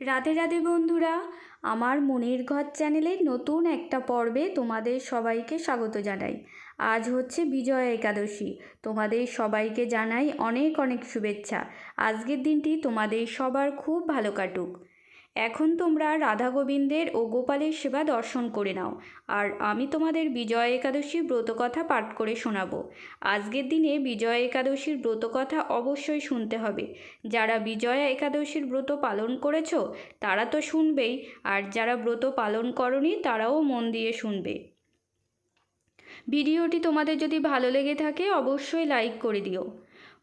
রাধে রাধে বন্ধুরা, আমার মনির ঘর চ্যানেলের নতুন একটা পর্বে তোমাদের সবাইকে স্বাগত জানাই। আজ হচ্ছে বিজয়া একাদশী, তোমাদের সবাইকে জানাই অনেক অনেক শুভেচ্ছা। আজকের দিনটি তোমাদের সবার খুব ভালো কাটুক। এখন তোমরা রাধা গোবিন্দের ও গোপালের সেবা দর্শন করে নাও, আর আমি তোমাদের বিজয়া একাদশীর ব্রতকথা পাঠ করে শোনাবো। আজকের দিনে বিজয়া একাদশীর ব্রতকথা অবশ্যই শুনতে হবে। যারা বিজয়া একাদশীর ব্রত পালন করেছ, তারা তো শুনবেই, আর যারা ব্রত পালন করনি, তারাও মন দিয়ে শুনবে। ভিডিওটি তোমাদের যদি ভালো লেগে থাকে, অবশ্যই লাইক করে দিও।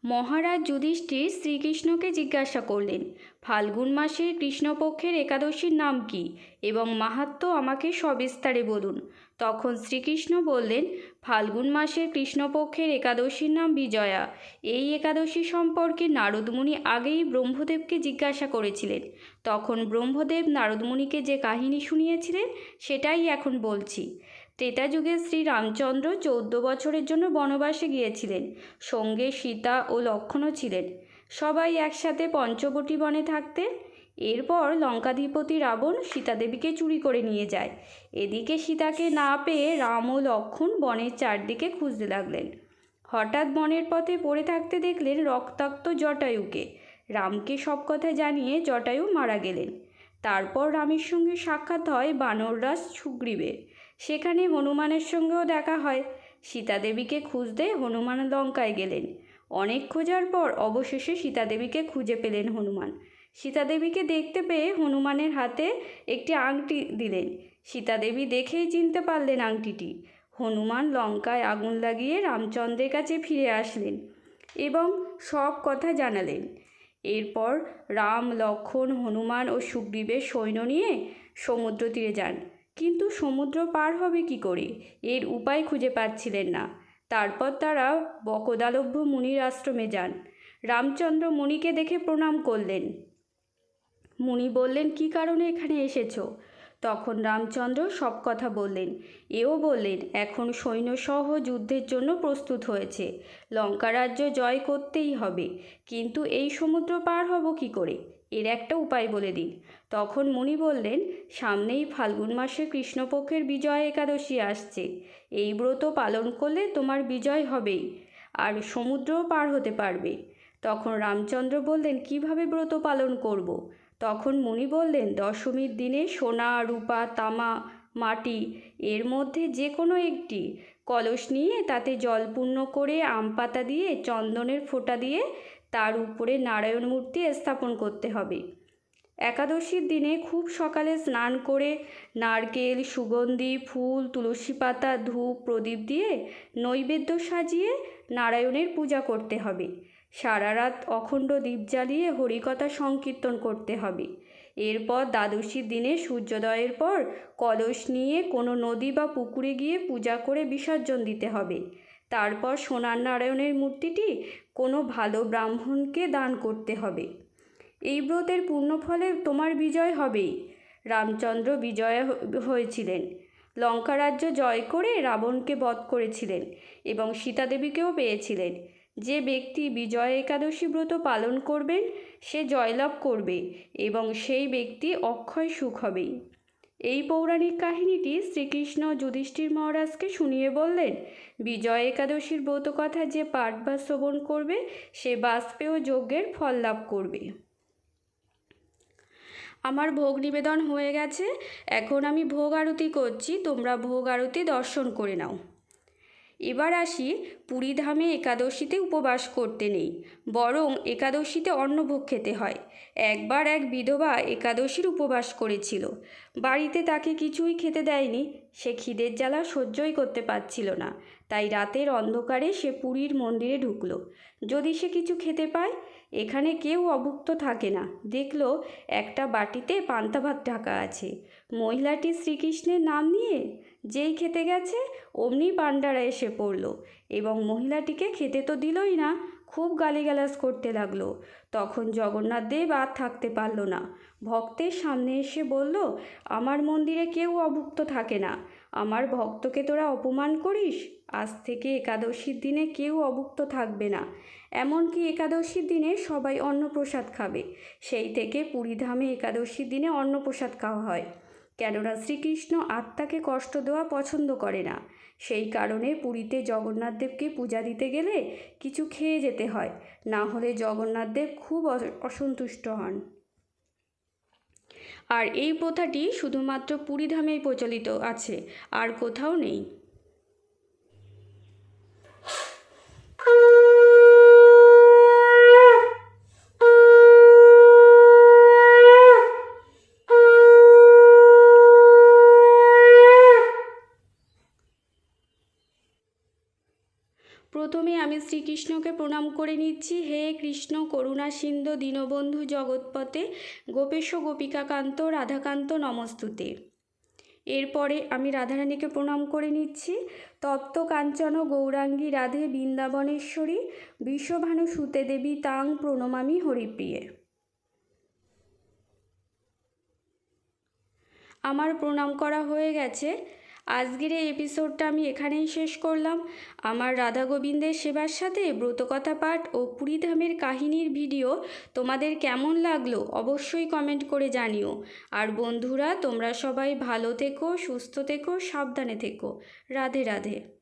মহারাজ যুধিষ্ঠির শ্রীকৃষ্ণকে জিজ্ঞাসা করলেন, ফাল্গুন মাসের কৃষ্ণপক্ষের একাদশীর নাম কি? এবং মাহাত্ম্য আমাকে সবিস্তারে বলুন। তখন শ্রীকৃষ্ণ বললেন, ফাল্গুন মাসের কৃষ্ণপক্ষের একাদশীর নাম বিজয়া। এই একাদশী সম্পর্কে নারদমুনি আগেই ব্রহ্মদেবকে জিজ্ঞাসা করেছিলেন। তখন ব্রহ্মদেব নারদমুনিকে যে কাহিনী শুনিয়েছিলেন, সেটাই এখন বলছি। ত্রেতা যুগে শ্রী রামচন্দ্র চৌদ্দ বছরের জন্য বনবাসে গিয়েছিলেন। সঙ্গে সীতা ও লক্ষ্মণও ছিলেন। সবাই একসাথে পঞ্চবটী বনে থাকতেন। এরপর লঙ্কাধিপতি রাবণ সীতাদেবীকে চুরি করে নিয়ে যায়। এদিকে সীতাকে না পেয়ে রাম ও লক্ষণ বনের চারদিকে খুঁজতে লাগলেন। হঠাৎ বনের পথে পড়ে থাকতে দেখলেন রক্তাক্ত জটায়ুকে। রামকে সব কথা জানিয়ে জটায়ু মারা গেলেন। তারপর রামের সঙ্গে সাক্ষাৎ হয় বানররাজ সুগ্রীবের। সেখানে হনুমানের সঙ্গেও দেখা হয়। সীতাদেবীকে খুঁজতে হনুমান লঙ্কায় গেলেন। অনেক খোঁজার পর অবশেষে সীতাদেবীকে খুঁজে পেলেন হনুমান। সীতাদেবীকে দেখতে পেয়ে হনুমানের হাতে একটি আংটি দিলেন। সীতাদেবী দেখেই চিনতে পারলেন আংটিটি। হনুমান লঙ্কায় আগুন লাগিয়ে রামচন্দ্রের কাছে ফিরে আসলেন এবং সব কথা জানালেন। এরপর রাম লক্ষণ হনুমান ও সুগ্রীবের সৈন্য নিয়ে সমুদ্র তীরে যান। কিন্তু সমুদ্র পার হবে কি করে? এর উপায় খুঁজে পাচ্ছিলেন না। তারপর তারা বকদালভ্য মুনির আশ্রমে যান। রামচন্দ্র মুনিকে দেখে প্রণাম করলেন। মুনি বললেন, কি কারণে এখানে এসেছ? তখন রামচন্দ্র সব কথা বললেন। এও বললেন, এখন সৈন্যসহ যুদ্ধের জন্য প্রস্তুত হয়েছে। লঙ্কা রাজ্য জয় করতেই হবে। কিন্তু এই সমুদ্র পার হব কি করে? এর একটা উপায় বলে দিন তখন মুনি বললেন, সামনেই ফাল্গুন মাসে কৃষ্ণপক্ষের বিজয় একাদশী আসছে। এই ব্রত পালন করলে তোমার বিজয় হবেই, আর সমুদ্রও পার হতে পারবে। তখন রামচন্দ্র বললেন, কীভাবে ব্রত পালন করব। তখন মুনি বললেন, দশমীর দিনে সোনা, রূপা, তামা, মাটি, এর মধ্যে যে কোনো একটি কলস নিয়ে তাতে জল পূর্ণ করে আম পাতা দিয়ে, চন্দনের ফোঁটা দিয়ে তার উপরে নারায়ণ মূর্তি স্থাপন করতে হবে। একাদশীর দিনে খুব সকালে স্নান করে নারকেল, সুগন্ধি, ফুল, তুলসী পাতা, ধূপ, প্রদীপ দিয়ে নৈবেদ্য সাজিয়ে নারায়ণের পূজা করতে হবে। সারা রাত অখণ্ড দ্বীপ জ্বালিয়ে হরিকথা সংকীর্তন করতে হবে। এরপর দ্বাদশীর দিনে সূর্যোদয়ের পর কলস নিয়ে কোনো নদী বা পুকুরে গিয়ে পূজা করে বিসর্জন দিতে হবে। তারপর সোনার নারায়ণের মূর্তিটি কোনো ভালো ব্রাহ্মণকে দান করতে হবে। এই ব্রতের পূর্ণফলে তোমার বিজয় হবেই। রামচন্দ্র বিজয় হয়েছিলেন। লঙ্কা রাজ্য জয় করে রাবণকে বধ করেছিলেন এবং সীতাদেবীকেও পেয়েছিলেন। যে ব্যক্তি বিজয় একাদশী ব্রত পালন করবেন, সে জয়লাভ করবে এবং সেই ব্যক্তি অক্ষয় সুখ হবেই। এই পৌরাণিক কাহিনীটি শ্রীকৃষ্ণ যুধিষ্ঠির মহারাজকে শুনিয়ে বললেন, বিজয় একাদশীর ব্রত কথা যে পাঠ বা শ্রবণ করবে, সে বাষ্পেয় যজ্ঞের ফল লাভ করবে। আমার ভোগ নিবেদন হয়ে গেছে, এখন আমি ভোগ আরতি করছি, তোমরা ভোগ আরতি দর্শন করে নাও। এবার আসি পুরীধামে একাদশীতে উপবাস করতে নেই, বরং একাদশীতে অন্নভোগ খেতে হয়। একবার এক বিধবা একাদশীর উপবাস করেছিল। বাড়িতে তাকে কিছুই খেতে দেয়নি, সে খিদের জ্বালা সহ্যই করতে পারছিল না। তাই রাতের অন্ধকারে সে পুরীর মন্দিরে ঢুকলো। যদি সে কিছু খেতে পায়, এখানে কেউ অভুক্ত থাকে না। দেখল একটা বাটিতে পান্তা ভাত ঢাকা আছে। মহিলাটি শ্রীকৃষ্ণের নাম নিয়ে যেই খেতে গেছে, অমনি পাণ্ডারা এসে পড়ল এবং মহিলাটিকে খেতে তো দিলই না, খুব গালিগালাজ করতে লাগল। তখন জগন্নাথ দেব আর থাকতে পারল না। ভক্তের সামনে এসে বলল, আমার মন্দিরে কেউ অভুক্ত থাকে না। আমার ভক্তকে তোরা অপমান করিস? আজ থেকে একাদশীর দিনে কেউ অভুক্ত থাকবে না। এমনকি একাদশীর দিনে সবাই অন্নপ্রসাদ খাবে। সেই থেকে পুরীধামে একাদশীর দিনে অন্নপ্রসাদ খাওয়া হয়। কেননা শ্রীকৃষ্ণ আত্মাকে কষ্ট দেওয়া পছন্দ করে না। সেই কারণে পুরীতে জগন্নাথদেবকে পূজা দিতে গেলে কিছু খেয়ে যেতে হয়। না হলে জগন্নাথ দেব খুব অস- অসন্তুষ্ট হন। আর এই প্রথাটি শুধুমাত্র পুরীধামেই প্রচলিত আছে আর কোথাও নেই। প্রথমে আমি শ্রীকৃষ্ণকে প্রণাম করে নিচ্ছি। হে কৃষ্ণ, করুণা সিন্ধু, দীনবন্ধু জগৎপথে গোপেশ গোপিকাকান্ত, রাধাকান্ত নমস্তুতে। এরপরে আমি রাধারানীকে প্রণাম করে নিচ্ছি। তপ্ত কাঞ্চন, গৌরাঙ্গী রাধে, বৃন্দাবনেশ্বরী বিশ্বভানু সুতে দেবী, তাং প্রণমামি হরিপ্রিয়ে। আমার প্রণাম করা হয়ে গেছে। আজকের এই এপিসোডটা আমি এখানেই শেষ করলাম। আমার রাধা গোবিন্দের সেবার সাথে ব্রতকথা পাঠ ও পুরীধামের কাহিনীর ভিডিও তোমাদের কেমন লাগল অবশ্যই কমেন্ট করে জানিও। আর বন্ধুরা, তোমরা সবাই ভালো থেকো, সুস্থ থেকো, সাবধানে থেকো। রাধে রাধে।